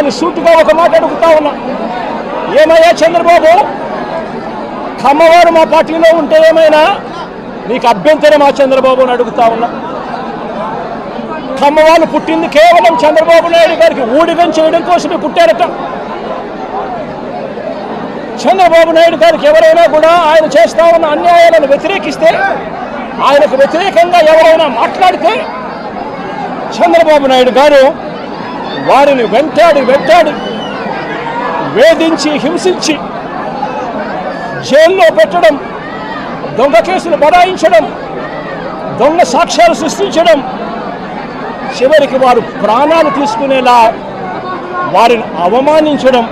గారిని సూటిగా ఒక మాట అడుగుతా ఉన్నా. ఏమయ్యా చంద్రబాబు? కమ్మవారు మా పార్టీలో ఉంటే ఏమైనా? నీకు అభ్యంతరం ఆ చంద్రబాబు అని అడుగుతా ఉన్నా. కమ్మవాళ్ళు పుట్టింది కేవలం చంద్రబాబు నాయుడు గారికి ఊడిగం చేయడం కోసమే పుట్టారట. చంద్రబాబు నాయుడు గారికి ఎవరైనా కూడా ఆయన చేస్తా ఉన్న అన్యాయాలను వ్యతిరేకిస్తే ఆయనకు వ్యతిరేకంగా ఎవరైనా మాట్లాడితే చంద్రబాబు నాయుడు గారు వారిని వెంటాడి వెంటాడి వేధించి హింసించి జైల్లో పెట్టడం దొంగ కేసులు బడాయించడం దొంగ సాక్ష్యాలు సృష్టించడం చివరికి వారు ప్రాణాలు తీసుకునేలా వారిని అవమానించడం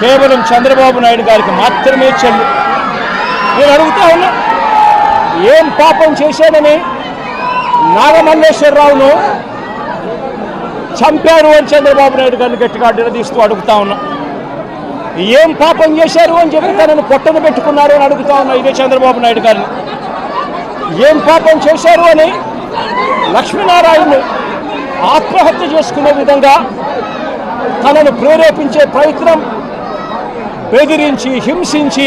కేవలం చంద్రబాబు నాయుడు గారికి మాత్రమే చెల్లు. నేను అడుగుతా ఉన్నా ఏం పాపం చేశానని నాగమల్లేశ్వరరావును చంపారు అని చంద్రబాబు నాయుడు గారిని గట్టిగా నిలదీస్తూ అడుగుతా ఉన్నా. ఏం పాపం చేశారు అని చెప్పి తనను పొట్టను పెట్టుకున్నారు అని అడుగుతా ఉన్నా ఇదే చంద్రబాబు నాయుడు గారిని. ఏం పాపం చేశారు అని లక్ష్మీనారాయణను ఆత్మహత్య చేసుకునే విధంగా తనను ప్రేరేపించే ప్రయత్నం బెదిరించి హింసించి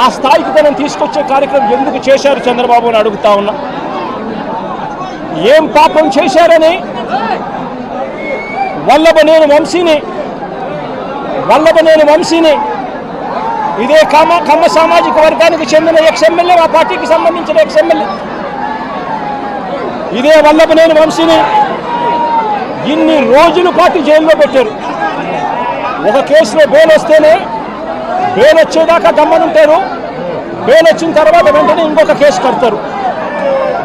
ఆ స్థాయికి తనను తీసుకొచ్చే కార్యక్రమం ఎందుకు చేశారు చంద్రబాబు అని అడుగుతా ఉన్నా. ఏం పాపం చేశారని వల్లభనేని వంశీని వల్లభనేని వంశీని ఇదే కమ కమ్మ సామాజిక వర్గానికి చెందిన ఎక్స్ఎమ్మెల్యే ఆ మా పార్టీకి సంబంధించిన ఎక్స్ఎమ్మెల్యే ఇదే వల్లభనేని వంశీని ఇన్ని రోజుల పాటు జైల్లో పెట్టారు. ఒక కేసులో బెయిల్ వస్తేనే బెయిల్ వచ్చేదాకా గమ్మనుంటారు బెయిల్ వచ్చిన తర్వాత వెంటనే ఇంకొక కేసు కడతారు.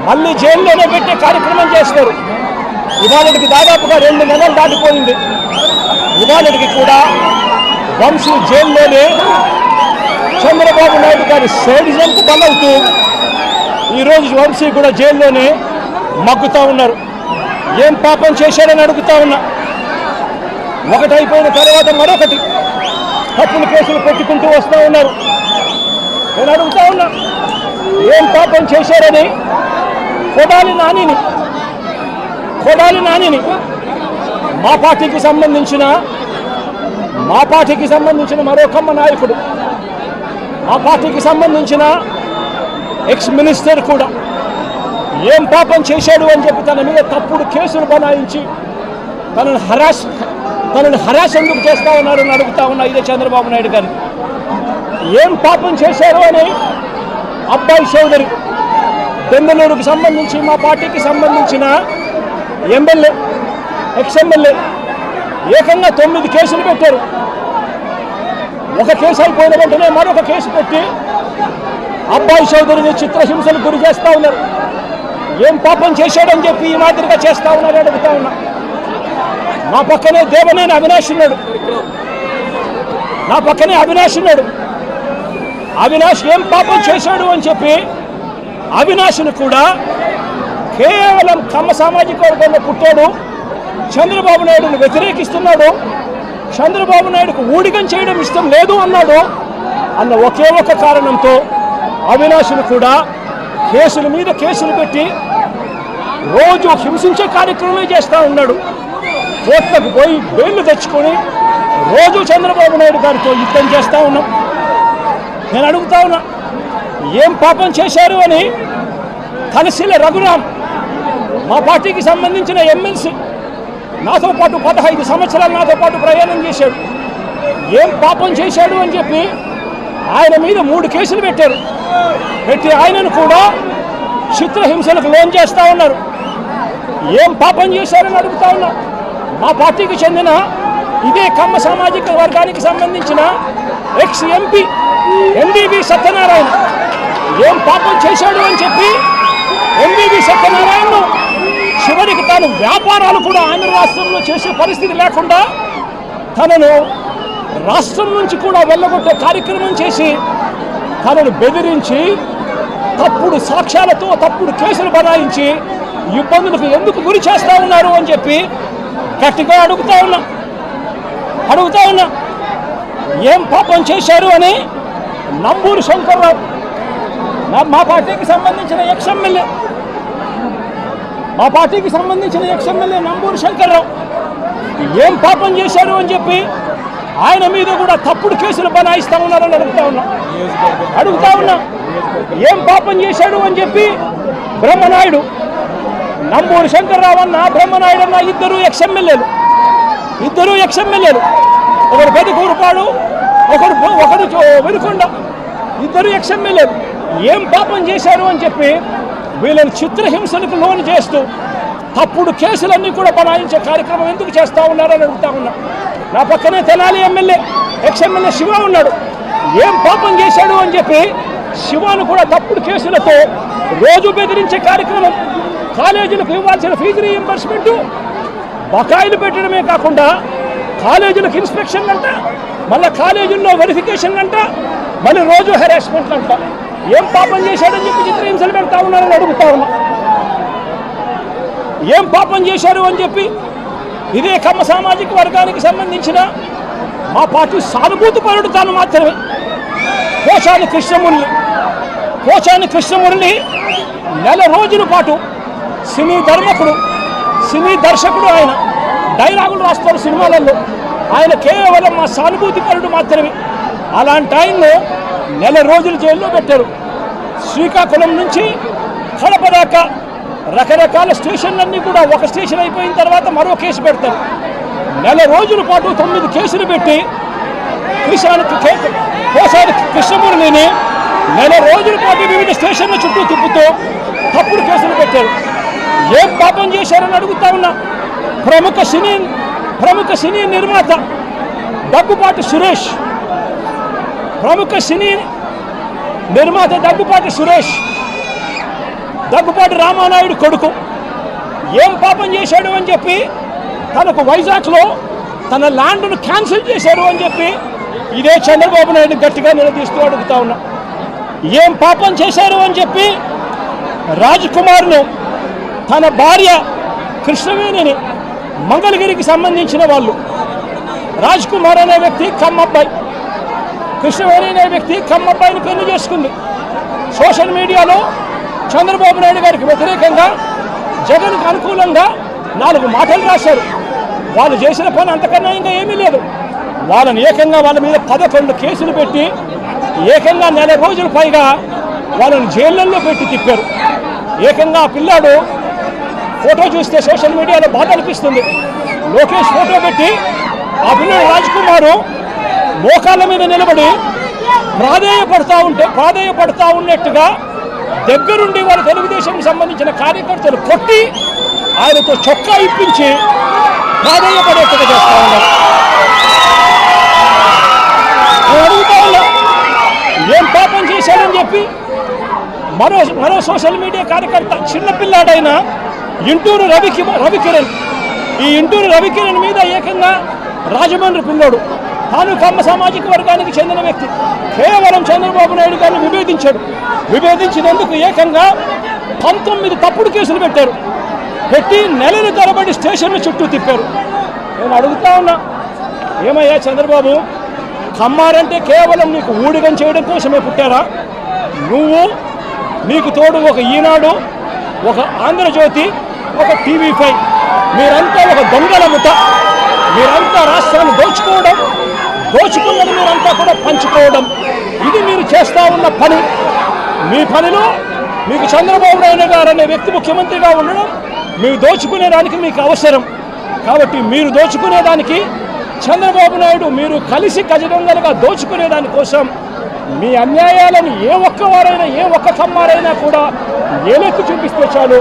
మళ్ళీ జైల్లోనే పెట్టే కార్యక్రమం చేస్తారు. ఇవాళకి దాదాపుగా రెండు నెలలు దాటిపోయింది. ఇవాళకి కూడా వంశీ జైల్లోనే చంద్రబాబు నాయుడు గారి సైడిజంకు బలవుతూ ఈరోజు వంశీ కూడా జైల్లోనే మగ్గుతూ ఉన్నారు. ఏం పాపం చేశాడని అడుగుతా ఉన్నా. ఒకటైపోయిన తర్వాత మరొకటి తప్పులు కేసులు పెట్టుకుంటూ వస్తూ ఉన్నారు. నేను అడుగుతా ఉన్నా ఏం పాపం చేశారని కొడాలి నానిని కొడాలి నానిని. మా పార్టీకి సంబంధించిన మా పార్టీకి సంబంధించిన మరొకమ్మ నాయకుడు. మా పార్టీకి సంబంధించిన ఎక్స్ మినిస్టర్ కూడా. ఏం పాపం చేశాడు అని చెప్పి తన మీద తప్పుడు కేసులు బనాయించి తనను హరాస్ తనను హరాస్ ఎందుకు చేస్తా ఉన్నారని అడుగుతా ఉన్నా ఇదే చంద్రబాబు నాయుడు గారు ఏం పాపం చేశారు అని అబ్బాయి చౌదరి బెంగళూరుకు సంబంధించి మా పార్టీకి సంబంధించిన ఎమ్మెల్యే ఎక్స్ ఎమ్మెల్యే ఏకంగా తొమ్మిది కేసులు పెట్టారు. ఒక కేసు అయిపోయిన వెంటనే మరొక కేసు పెట్టి అబ్బాయి చౌదరిని చిత్రహింసలు గురి చేస్తా ఉన్నారు. ఏం పాపం చేశాడని చెప్పి ఈ మాదిరిగా చేస్తా ఉన్నారు అడుగుతా ఉన్నా. నా పక్కనే దేవనేని అవినాష్ ఉన్నాడు. నా పక్కనే అవినాష్ ఉన్నాడు. అవినాష్ ఏం పాపం చేశాడు అని చెప్పి అవినాష్ను కూడా కేవలం కమ్మ సామాజిక వర్గంలో పుట్టాడు. చంద్రబాబు నాయుడుని వ్యతిరేకిస్తున్నాడు. చంద్రబాబు నాయుడుకు ఊడిగం చేయడం ఇష్టం లేదు అన్నాడు. అన్న ఒకే ఒక కారణంతో అవినాశులు కూడా కేసుల మీద కేసులు పెట్టి రోజు హింసించే కార్యక్రమమే చేస్తూ ఉన్నాడు. కోట్లకు పోయి బెయిల్ తెచ్చుకొని రోజు చంద్రబాబు నాయుడు గారితో యుద్ధం చేస్తూ ఉన్నాం. నేను అడుగుతా ఉన్నా ఏం పాపం చేశారు అని కనసిల రఘురామ్ మా పార్టీకి సంబంధించిన ఎమ్మెల్సీ నాతో పాటు పదహైదు సంవత్సరాలు నాతో పాటు ప్రయాణం చేశాడు. ఏం పాపం చేశాడు అని చెప్పి ఆయన మీద మూడు కేసులు పెట్టారు. పెట్టి ఆయనను కూడా చిత్రహింసలకు లోన్ చేస్తా ఉన్నారు. ఏం పాపం చేశారని అడుగుతా ఉన్నా. మా పార్టీకి చెందిన ఇదే కమ్మ సామాజిక వర్గానికి సంబంధించిన ఎక్స్ ఎంపీ ఎంబీబీ సత్యనారాయణ. ఏం పాపం చేశాడు అని చెప్పి ఎంబీబీ సత్యనారాయణను చివరికి తాను వ్యాపారాలు కూడా ఆంధ్ర రాష్ట్రంలో చేసే పరిస్థితి లేకుండా తనను రాష్ట్రం నుంచి కూడా వెళ్ళగొట్టే కార్యక్రమం చేసి తనను బెదిరించి తప్పుడు సాక్ష్యాలతో తప్పుడు కేసులు బనాయించి ఇబ్బందులకు ఎందుకు గురి చేస్తా ఉన్నారు అని చెప్పి గట్టిగా అడుగుతా ఉన్నా. అడుగుతా ఉన్నా. ఏం పాపం చేశారు అని నంబూరు శంకర్రావు. మా పార్టీకి సంబంధించిన ఎక్స్ ఎమ్మెల్యే మా పార్టీకి సంబంధించిన ఎక్స్ఎమ్మెల్యే నంబూరు శంకర్రావు. ఏం పాపం చేశారు అని చెప్పి ఆయన మీద కూడా తప్పుడు కేసులు బనాయిస్తా ఉన్నారని అడుగుతా ఉన్నా. అడుగుతా ఉన్నా. ఏం పాపం చేశాడు అని చెప్పి బ్రహ్మనాయుడు నంబూరు శంకర్రావు అన్న బ్రహ్మనాయుడు అన్న ఇద్దరు ఎక్స్ఎమ్మెల్యేలు. ఇద్దరు ఎక్స్ఎమ్మెల్యేలు. ఒకడు బతికూరుపాడు ఒకడు ఒకరు ఒకడు వెనుకొండ. ఇద్దరు ఎక్స్ఎమ్మెల్యేలు. ఏం పాపం చేశారు అని చెప్పి వీళ్ళని చిత్రహింసలకు లోను చేస్తూ తప్పుడు కేసులన్నీ కూడా బనాయించే కార్యక్రమం ఎందుకు చేస్తా ఉన్నారని అడుగుతా ఉన్నా. నా పక్కనే Tenali MLA ex MLA Shiva ఉన్నాడు. ఏం పాపం చేశాడు అని చెప్పి శివాను కూడా తప్పుడు కేసులతో రోజు బెదిరించే కార్యక్రమం. కాలేజీలకు ఇవ్వాల్సిన ఫీజు రీఎంబర్స్మెంట్ బకాయిలు పెట్టడమే కాకుండా కాలేజీలకు ఇన్స్పెక్షన్ అంట మళ్ళీ కాలేజీల్లో వెరిఫికేషన్ అంట మళ్ళీ రోజు హెరాస్మెంట్ అంట ఏం పాపం చేశాడని చెప్పి చిత్రహింసలు పెడతా ఉన్నారని అడుగుతా ఉన్నా. ఏం పాపం చేశారు అని చెప్పి ఇదే కమ్మ సామాజిక వర్గానికి సంబంధించిన మా పార్టీ సానుభూతి పరుడు తాను మాత్రమే. కోశాని కృష్ణమురళి కోశాని కృష్ణమురళి నెల రోజుల పాటు సినీ ధర్మకుడు సినీ దర్శకుడు ఆయన డైలాగులు రాస్తారు సినిమాలలో. ఆయన కేవలం మా సానుభూతి పరుడు మాత్రమే. అలాంటి టైంలో నెల రోజులు జైల్లో పెట్టారు. శ్రీకాకుళం నుంచి కడప దాకా రకరకాల స్టేషన్లన్నీ కూడా ఒక స్టేషన్ అయిపోయిన తర్వాత మరో కేసు పెడతారు. నెల రోజుల పాటు తొమ్మిది కేసులు పెట్టి కృష్ణానికి కోసాని కృష్ణమురళిని నెల రోజుల పాటు వివిధ స్టేషన్ల చుట్టూ తిప్పుతూ తప్పుడు కేసులు పెట్టారు. ఏం పాపం చేశారని అడుగుతా ఉన్నా. ప్రముఖ సినీ ప్రముఖ సినీ నిర్మాత దగ్గుపాటి సురేష్ ప్రముఖ సినీ నిర్మాత దగ్గుపాటి సురేష్ దగ్గుపాటి రామానాయుడు కొడుకు. ఏం పాపం చేశాడు అని చెప్పి తనకు వైజాగ్లో తన ల్యాండ్ను క్యాన్సిల్ చేశారు అని చెప్పి ఇదే చంద్రబాబు నాయుడు గట్టిగా నిలదీస్తూ అడుగుతా ఉన్నా. ఏం పాపం చేశారు అని చెప్పి రాజ్ కుమార్ను తన భార్య కృష్ణవేణిని మంగళగిరికి సంబంధించిన వాళ్ళు రాజ్ కుమార్ అనే వ్యక్తి కమ్మబ్బాయి కృష్ణవేణి అనే వ్యక్తి కమ్మబ్బాయిని పెళ్ళి చేసుకుంది. సోషల్ మీడియాలో చంద్రబాబు నాయుడు గారికి వ్యతిరేకంగా జగన్కు అనుకూలంగా నాలుగు మాటలు రాశారు. వాళ్ళు చేసిన పని అంతకన్నా ఇంకా ఏమీ లేదు. వాళ్ళని ఏకంగా వాళ్ళ మీద పదకొండు కేసులు పెట్టి ఏకంగా నెల రోజుల పైగా వాళ్ళని జైళ్ళల్లో పెట్టి తిప్పారు. ఏకంగా పిల్లాడు ఫోటో చూస్తే సోషల్ మీడియాలో బాధ అనిపిస్తుంది. లోకేష్ ఫోటో పెట్టి ఆ పిల్లడు రాజ్కుమారు మోకాళ్ళ మీద నిలబడి ప్రాధేయపడతా ఉంటే ప్రాధేయపడతా ఉన్నట్టుగా దగ్గరుండి వాళ్ళ తెలుగుదేశం సంబంధించిన కార్యకర్తలు కొట్టి ఆయనతో చొక్కా ఇప్పించి ప్రాధేయపడేట్టుగా చేస్తా ఉన్నారు. నేను అడుగుతా ఉన్నా ఏం పాపం చేశాడని చెప్పి మరో మరో సోషల్ మీడియా కార్యకర్త చిన్నపిల్లాడైన ఇంటూరు రవికి రవికిరణ్. ఈ ఇంటూరు రవికిరణ్ మీద ఏకంగా రాజమండ్రి పిల్లోడు. కమ్మ సామాజిక వర్గానికి చెందిన వ్యక్తి. కేవలం చంద్రబాబు నాయుడు గారిని విభేదించాడు. విభేదించినందుకు ఏకంగా పంతొమ్మిది తప్పుడు కేసులు పెట్టారు. పెట్టి నెలలు తరబడి స్టేషన్ల చుట్టూ తిప్పారు. నేను అడుగుతా ఉన్నా ఏమయ్యా చంద్రబాబు కమ్మారంటే కేవలం నీకు ఊడిగం చేయడం కోసమే పుట్టారా? నువ్వు నీకు తోడు ఒక ఈనాడు ఒక ఆంధ్రజ్యోతి ఒక టీవీ ఫైవ్. మీరంతా ఒక దొంగల ముఠ. మీరంతా రాష్ట్రాన్ని దోచుకోవడం దోచుకున్నది మీరంతా కూడా పంచుకోవడం. ఇది మీరు చేస్తా ఉన్న పని. మీ పనిలో మీకు చంద్రబాబు నాయుడు గారు అనే వ్యక్తి ముఖ్యమంత్రిగా ఉండడం మీరు దోచుకునేదానికి మీకు అవసరం. కాబట్టి మీరు దోచుకునేదానికి చంద్రబాబు నాయుడు మీరు కలిసి గజదొంగలుగా దోచుకునే దానికోసం మీ అన్యాయాలను ఏ ఒక్కవారైనా ఏ ఒక్క కమ్మారైనా కూడా ఏలెక్కు చూపిస్తే చాలు.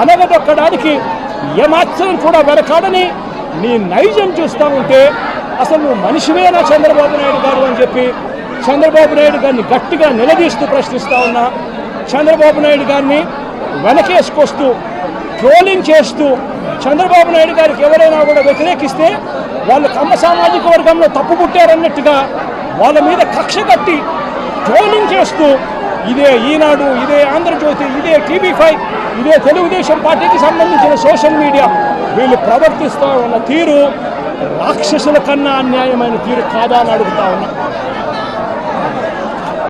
అనగదొక్కడానికి ఏమాత్రం కూడా వెనకాడని నీ నైజం చూస్తూ ఉంటే అసలు నువ్వు మనిషివేనా చంద్రబాబు నాయుడు గారు అని చెప్పి చంద్రబాబు నాయుడు గారిని గట్టిగా నిలదీస్తూ ప్రశ్నిస్తా ఉన్నా. చంద్రబాబు నాయుడు గారిని వెనకేసుకొస్తూ ట్రోలింగ్ చేస్తూ చంద్రబాబు నాయుడు గారికి ఎవరైనా కూడా వ్యతిరేకిస్తే వాళ్ళు కమ్మ సామాజిక వర్గంలో తప్పు పుట్టారన్నట్టుగా వాళ్ళ మీద కక్ష కట్టి ట్రోలింగ్ చేస్తూ ఇదే ఈనాడు ఇదే ఆంధ్రజ్యోతి ఇదే టీవీ ఫైవ్ ఇదే తెలుగుదేశం పార్టీకి సంబంధించిన సోషల్ మీడియా వీళ్ళు ప్రవర్తిస్తూ ఉన్న తీరు రాక్షసుల కన్నా అన్యాయమైన తీరు కాదా అని అడుగుతా ఉన్నా.